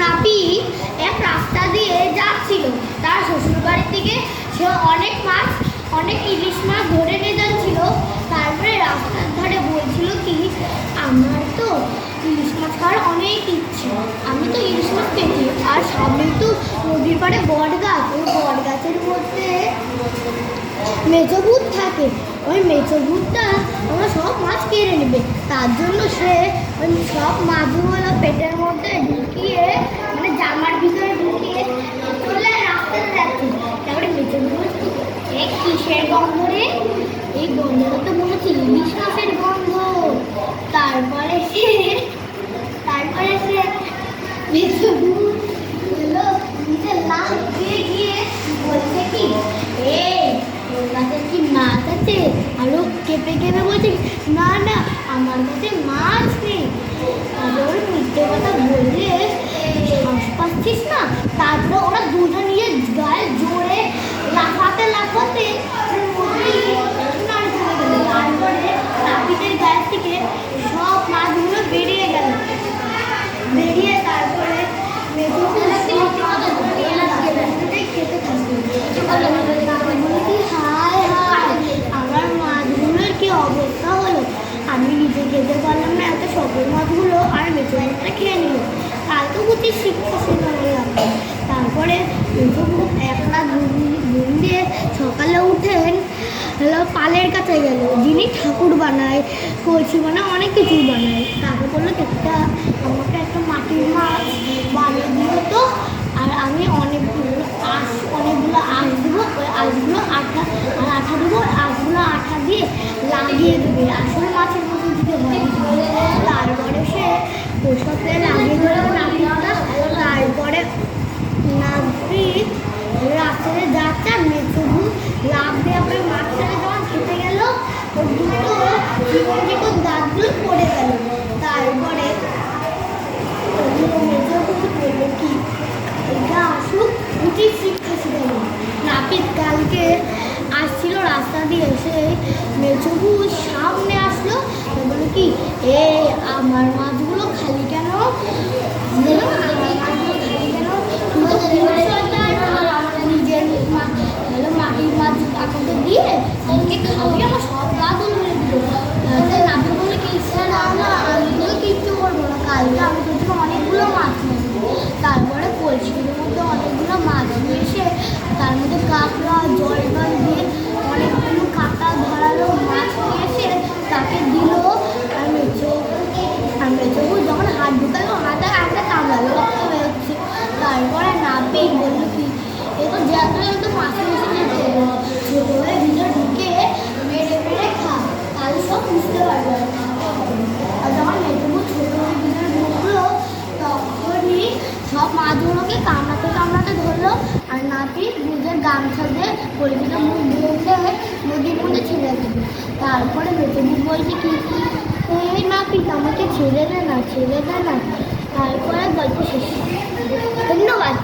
নাপি এক রাস্তা দিয়ে যাচ্ছিল। তার শ্বশুর বাড়ি থেকে সে অনেক মাছ, অনেক ইলিশ মাছ ধরে নিয়ে যাচ্ছিল। তারপরে রাস্তার ধারে বলছিল কি, আমার তো ইলিশ মাছ খাওয়ার অনেক ইচ্ছে। আমি তো ইলিশ মাছ পেয়েছি আর সামনে তো নদীর পাড়ে বট গাছ ওই বট গাছের মধ্যে মেচো ভূত থাকে। ওই মেচো ভূতটা আমরা সব মাছ কেড়ে নেবে। তার জন্য সে ওই সব মাছগুলো পেটের মধ্যে ঢুকিয়ে মানে জামার ভিতরে ঢুকিয়ে চলে রাস্তাতে যাচ্ছে তারপরে মেচো ভূত এ কিসের গন্ধ রে এই গন্ধটা তো মনে হচ্ছে ইলিশ মাছের গন্ধ। তারপরে সে তারপরে সে নিচে লাফ দিয়ে গিয়ে বলছে কি তোর কাছে কি মাছ আছে? আরও কেঁপে কেঁপে বলছে, না না, আমার কাছে মাছ নেই। তারপরে মিথ্যে কথা বললে শ্বাস পাচ্ছিস না? তারপর ওরা দুজন নিয়ে গায়ে জোরে আমি নিজে খেতে পারলাম না এত সকল মাছগুলো আর মেচো মাছটা খেয়ে নিল। তাই তো বুঝি শিক্ষা শেখানো লাগবে। তারপরে মেচো সকালে উঠেন হলো পালের কাছে গেল। যিনি ঠাকুর বানায়, কলসি বানায়, অনেক কিছুই বানায়। তাকে বলল একটা আমাকে একটা মাটির মাছ বানিয়ে দিল তো। আর আমি অনেকগুলো আঁশ অনেকগুলো আঁশ দেবো, ওই আঁশগুলো আঠা, আর আঠা দেবো আঁশগুলো আঠা দিয়ে লাগিয়ে দেবে। আসলে মাছের মতো দিতে হয় তারপরে সে ওষুধে লাগিয়ে দেবে নাপিতটা। তারপরে নাপিত রাস্তাতে যাচ্ছে আর এটা আসুক উচিত শিক্ষা নাপিত কালকে আসছিল রাস্তা দিয়ে এসে মেচুবু সামনে আসলো কি এ আমার মাছগুলো খালি কেন? বলল, আমার মাছগুলো খালি কেন তুই তো পুরুষ সর্দার, আর আমার নিজের মা- হলো মাটির মাছ আমাকে দিয়ে আমাকে খাওয়িয়ে আমার সব গাছগুলো মেরে দিল তাহলে নাপিত বলল কি "সে না না আমি তো কিচ্ছু করব না কালকে আমি তোর জন্য অনেকগুলো মাছ নেব তারপরে মধ্যে অনেকগুলো মাছ এসে তার মধ্যে কাঁকড়া জলপান দিয়ে অনেকগুলো কাঁটা ধরালো মাছ নিয়ে এসে তাকে দিল আর মেচো আর মেচো যখন হাত ঢুকালো হাতে একটা কামড়ালো রক্ত বেরোচ্ছে তারপরে নাপি বলল কি এ তো যাত্রা তো মাছের এসে ছোটো হয়ে ভিতরে ঢুকে মেরে মেরে খা তাহলে সব বুঝতে পারবে আর যখন মেটুকু ছোট হয়ে ভিতরে ঢুকলো তখনই সব মাছগুলোকে কামড়াতে কামড়াতে ধরলো আর নাপি নিজের গামছা দিয়ে পরিচিত মুখ বেঁধে নদীর মধ্যে ছেড়ে দিল তারপরে মেটুকু বলছে কি না পিস আমাকে ছেড়ে দে না, ছেড়ে দে না। তারপরে গল্প শেষ। ধন্যবাদ।